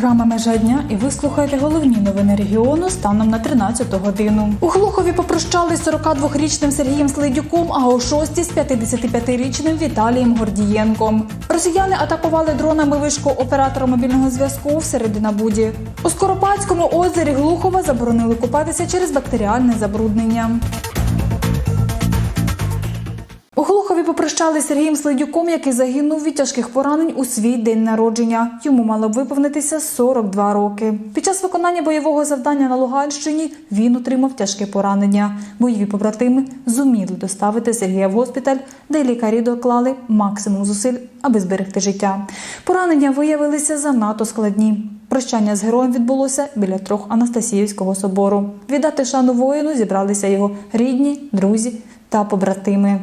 програма Межа дня і ви слухаєте головні новини регіону станом на 13 годину. У Глухові попрощались з 42-річним Сергієм Слейдюком, а о 6 з 55-річним Віталієм Гордієнком. Росіяни атакували дронами вишку оператора мобільного зв'язку в Серединабуді. У Скоропадському озері Глухова заборонили купатися через бактеріальне забруднення. У Глухові попрощали Сергієм Слидюком, який загинув від тяжких поранень у свій день народження. Йому мало б виповнитися 42 роки. Під час виконання бойового завдання на Луганщині він отримав тяжке поранення. Бойові побратими зуміли доставити Сергія в госпіталь, де лікарі доклали максимум зусиль, аби зберегти життя. Поранення виявилися занадто складні. Прощання з героєм відбулося біля трьох Анастасіївського собору. Віддати шану воїну зібралися його рідні, друзі та побратими.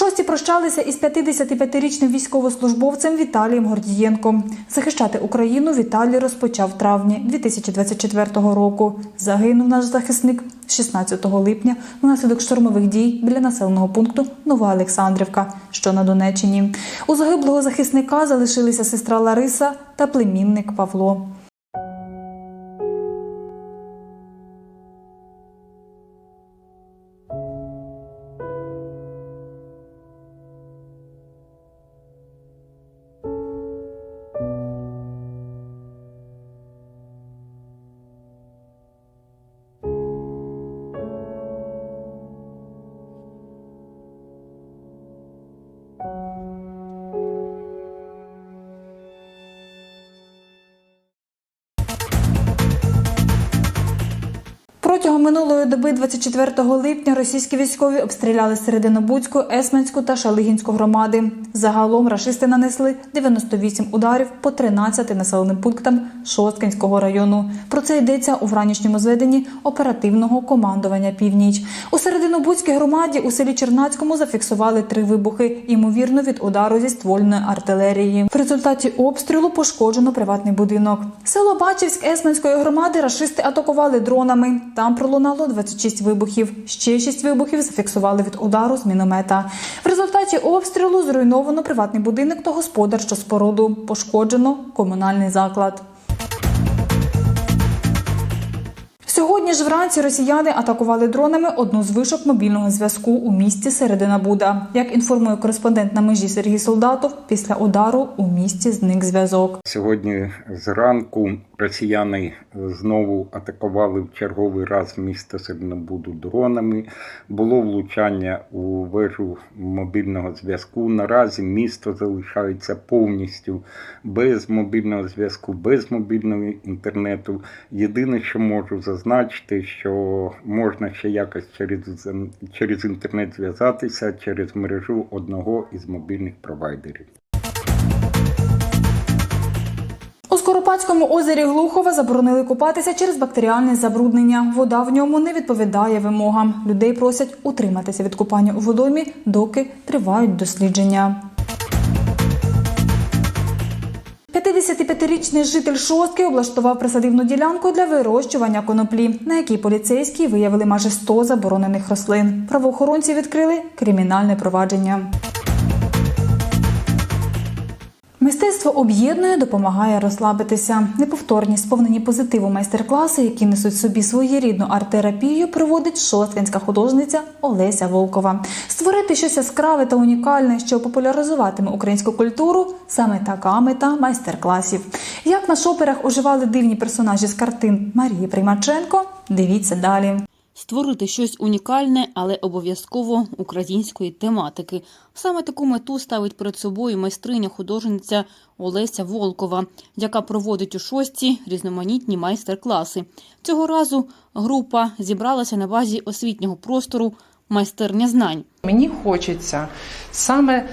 Шості прощалися із 55-річним військовослужбовцем Віталієм Гордієнком. Захищати Україну Віталій розпочав в травні 2024 року. Загинув наш захисник 16 липня внаслідок штурмових дій біля населеного пункту Нова Олександрівка, що на Донеччині. У загиблого захисника залишилися сестра Лариса та племінник Павло. Минулої доби, 24 липня, російські військові обстріляли Серединобудську, Есменську та Шалигінську громади. Загалом рашисти нанесли 98 ударів по 13 населеним пунктам Шосткинського району. Про це йдеться у вранішньому зведенні оперативного командування Північ. У Серединобудській громаді у селі Чернацькому зафіксували три вибухи, ймовірно, від удару зі ствольної артилерії. В результаті обстрілу пошкоджено приватний будинок. Село Бачівськ Есменської громади рашисти атакували дронами. Там пролунало 26 вибухів. Ще 6 вибухів зафіксували від удару з міномета. В результаті обстрілу зруйновано приватний будинок та господарчу споруду. Пошкоджено комунальний заклад. Ж вранці росіяни атакували дронами одну з вишок мобільного зв'язку у місті Середина Буда. Як інформує кореспондент на межі Сергій Солдатов, після удару у місті зник зв'язок. Сьогодні зранку росіяни знову атакували в черговий раз місто Сернобуду дронами. Було влучання у вежу мобільного зв'язку. Наразі місто залишається повністю без мобільного зв'язку, без мобільного інтернету. Єдине, що можу зазначити, що можна ще якось через, через інтернет зв'язатися через мережу одного із мобільних провайдерів. У Скоропадському озері Глухова заборонили купатися через бактеріальне забруднення. Вода в ньому не відповідає вимогам. Людей просять утриматися від купання у водомі, доки тривають дослідження. 55-річний житель шостки облаштував присадивну ділянку для вирощування коноплі, на якій поліцейські виявили майже 100 заборонених рослин. Правоохоронці відкрили кримінальне провадження. Мистецтво об'єднує, допомагає розслабитися. Неповторні, сповнені позитиву майстер-класи, які несуть собі своєрідну арт-терапію, проводить шосткинська художниця Олеся Волкова. Створити щось яскраве та унікальне, що популяризуватиме українську культуру, саме така мета майстер-класів. Як на шоперах уживали дивні персонажі з картин Марії Примаченко, дивіться далі. Створити щось унікальне, але обов'язково української тематики. Саме таку мету ставить перед собою майстриня художниця Олеся Волкова, яка проводить у шості різноманітні майстер-класи. Цього разу група зібралася на базі освітнього простору майстерня знань. Мені хочеться саме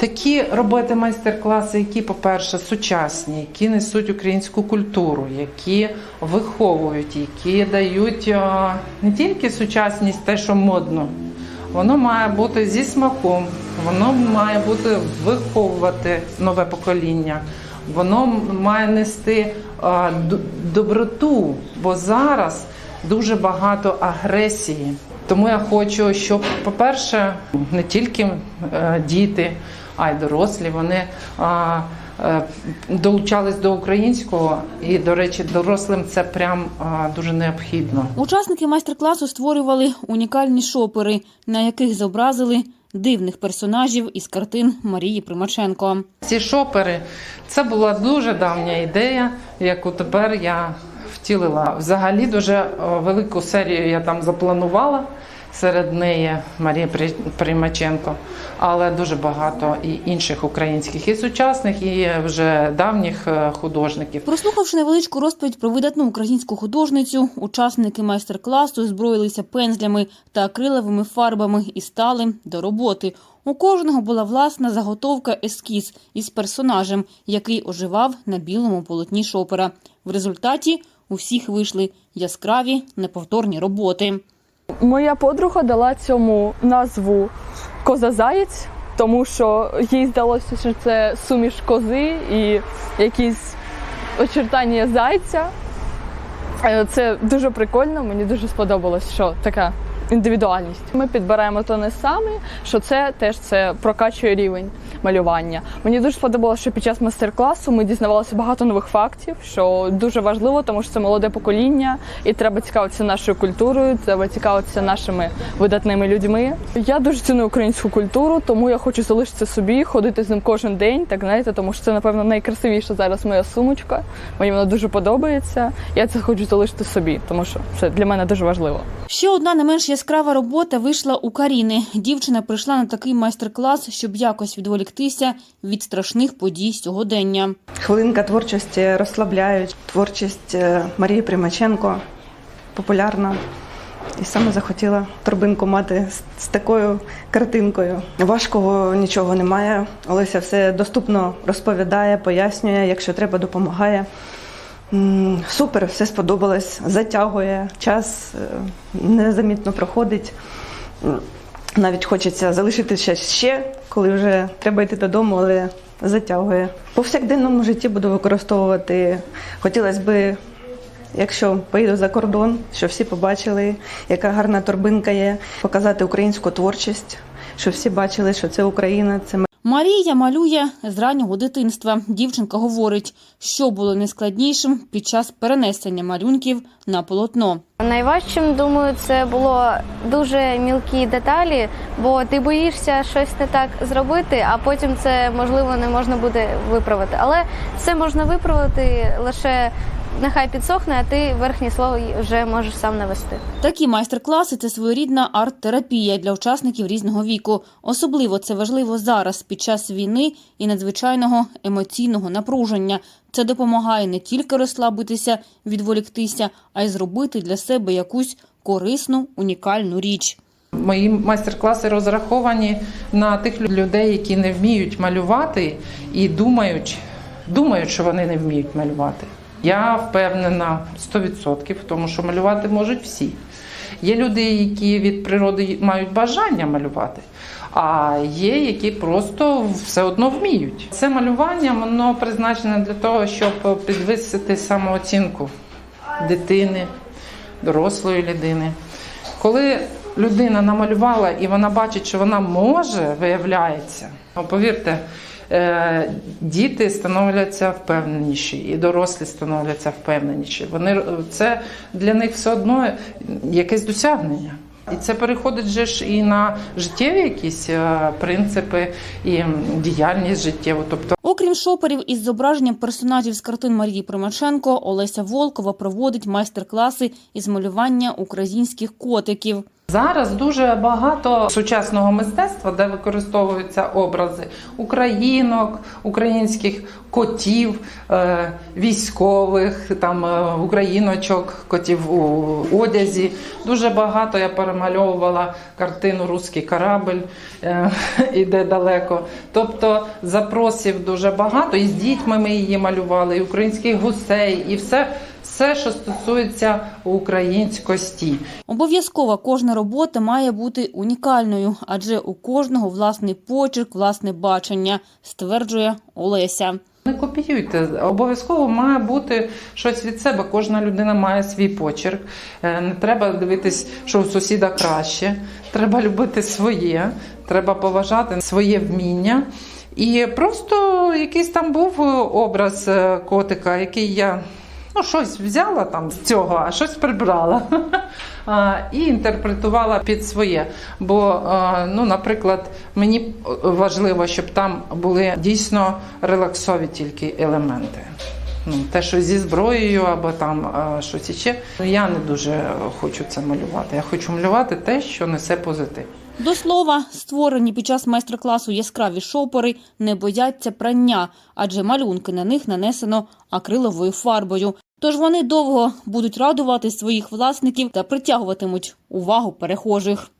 такі робити майстер-класи, які, по-перше, сучасні, які несуть українську культуру, які виховують, які дають не тільки сучасність, те, що модно. Воно має бути зі смаком, воно має бути виховувати нове покоління, воно має нести доброту, бо зараз дуже багато агресії. Тому я хочу, щоб, по-перше, не тільки е, діти, а й дорослі, вони е, долучались до українського. І, до речі, дорослим це прям дуже необхідно. Учасники майстер-класу створювали унікальні шопери, на яких зобразили дивних персонажів із картин Марії Примаченко. Ці шопери це була дуже давня ідея, яку тепер я втілила. Взагалі дуже велику серію я там запланувала. Серед неї Марія При- Примаченко, але дуже багато і інших українських, і сучасних, і вже давніх е, художників. Прослухавши невеличку розповідь про видатну українську художницю, учасники майстер-класу зброїлися пензлями та акриловими фарбами і стали до роботи. У кожного була власна заготовка ескіз із персонажем, який оживав на білому полотні шопера. В результаті у всіх вийшли яскраві неповторні роботи. Моя подруга дала цьому назву Коза-Заєць, тому що їй здалося, що це суміш кози і якісь очертання зайця. Е, Це дуже прикольно, мені дуже сподобалось, що така індивідуальність. Ми підбираємо тони самі, що це теж це прокачує рівень малювання. Мені дуже сподобалося, що під час майстер-класу ми дізнавалися багато нових фактів, що дуже важливо, тому що це молоде покоління, і треба цікавитися нашою культурою, треба цікавитися нашими видатними людьми. Я дуже ціную українську культуру, тому я хочу залишитися собі, ходити з ним кожен день, так знаєте, тому що це напевно найкрасивіша зараз моя сумочка. Мені вона дуже подобається. Я це хочу залишити собі, тому що це для мене дуже важливо. Ще одна не менш яскрава робота вийшла у Каріни. Дівчина прийшла на такий майстер-клас, щоб якось відволіктися від страшних подій сьогодення. Хвилинка творчості розслабляють. Творчість е, Марії Примаченко популярна. І саме захотіла торбинку мати з, з такою картинкою. Важкого нічого немає. Олеся все доступно розповідає, пояснює, якщо треба, допомагає. Супер, все сподобалось, затягує, час е, незамітно проходить. Навіть хочеться залишитися ще, коли вже треба йти додому, але затягує. В повсякденному житті буду використовувати. Хотілося б, якщо поїду за кордон, щоб всі побачили, яка гарна торбинка є, показати українську творчість, щоб всі бачили, що це Україна, це Марія малює з раннього дитинства. Дівчинка говорить, що було найскладнішим під час перенесення малюнків на полотно. Найважчим, думаю, це було дуже мілкі деталі, бо ти боїшся щось не так зробити, а потім це можливо не можна буде виправити. Але це можна виправити лише нехай підсохне, а ти верхнє слово вже можеш сам навести. Такі майстер-класи це своєрідна арт-терапія для учасників різного віку. Особливо це важливо зараз, під час війни і надзвичайного емоційного напруження. Це допомагає не тільки розслабитися, відволіктися, а й зробити для себе якусь корисну, унікальну річ. Мої майстер-класи розраховані на тих людей, які не вміють малювати і думають, думають, що вони не вміють малювати. Я впевнена 100% в тому, що малювати можуть всі. Є люди, які від природи мають бажання малювати, а є, які просто все одно вміють. Це малювання воно призначене для того, щоб підвисити самооцінку дитини, дорослої людини. Коли людина намалювала і вона бачить, що вона може, виявляється, ну, повірте, діти становляться впевненіші, і дорослі становляться впевненіші. Вони це для них все одно якесь досягнення. І це переходить же ж і на життєві якісь е, принципи, і діяльність життєву. Тобто Окрім шоперів із зображенням персонажів з картин Марії Примаченко, Олеся Волкова проводить майстер-класи із малювання українських котиків. Зараз дуже багато сучасного мистецтва, де використовуються образи українок, українських котів, е, військових, там е, україночок, котів у одязі. Дуже багато я перемальовувала картину Руський корабль е, іде далеко. Тобто запросів дуже багато. І з дітьми ми її малювали, і українських гусей, і все, все що стосується українськості. Обов'язково кожна робота має бути унікальною, адже у кожного власний почерк, власне бачення, стверджує Олеся. Не копіюйте. Обов'язково має бути щось від себе. Кожна людина має свій почерк. Е, Не треба дивитись, що у сусіда краще. Треба любити своє, треба поважати своє вміння. І просто якийсь там був образ е, котика, який я ну, щось взяла там з цього, а щось прибрала. І інтерпретувала під своє. Бо, ну, наприклад, мені важливо, щоб там були дійсно релаксові тільки елементи. Ну, те, що зі зброєю або там щось іще. Я не дуже хочу це малювати. Я хочу малювати те, що несе позитив. До слова, створені під час майстер-класу яскраві шопери не бояться прання, адже малюнки на них нанесено акриловою фарбою. Тож вони довго будуть радувати своїх власників та притягуватимуть увагу перехожих.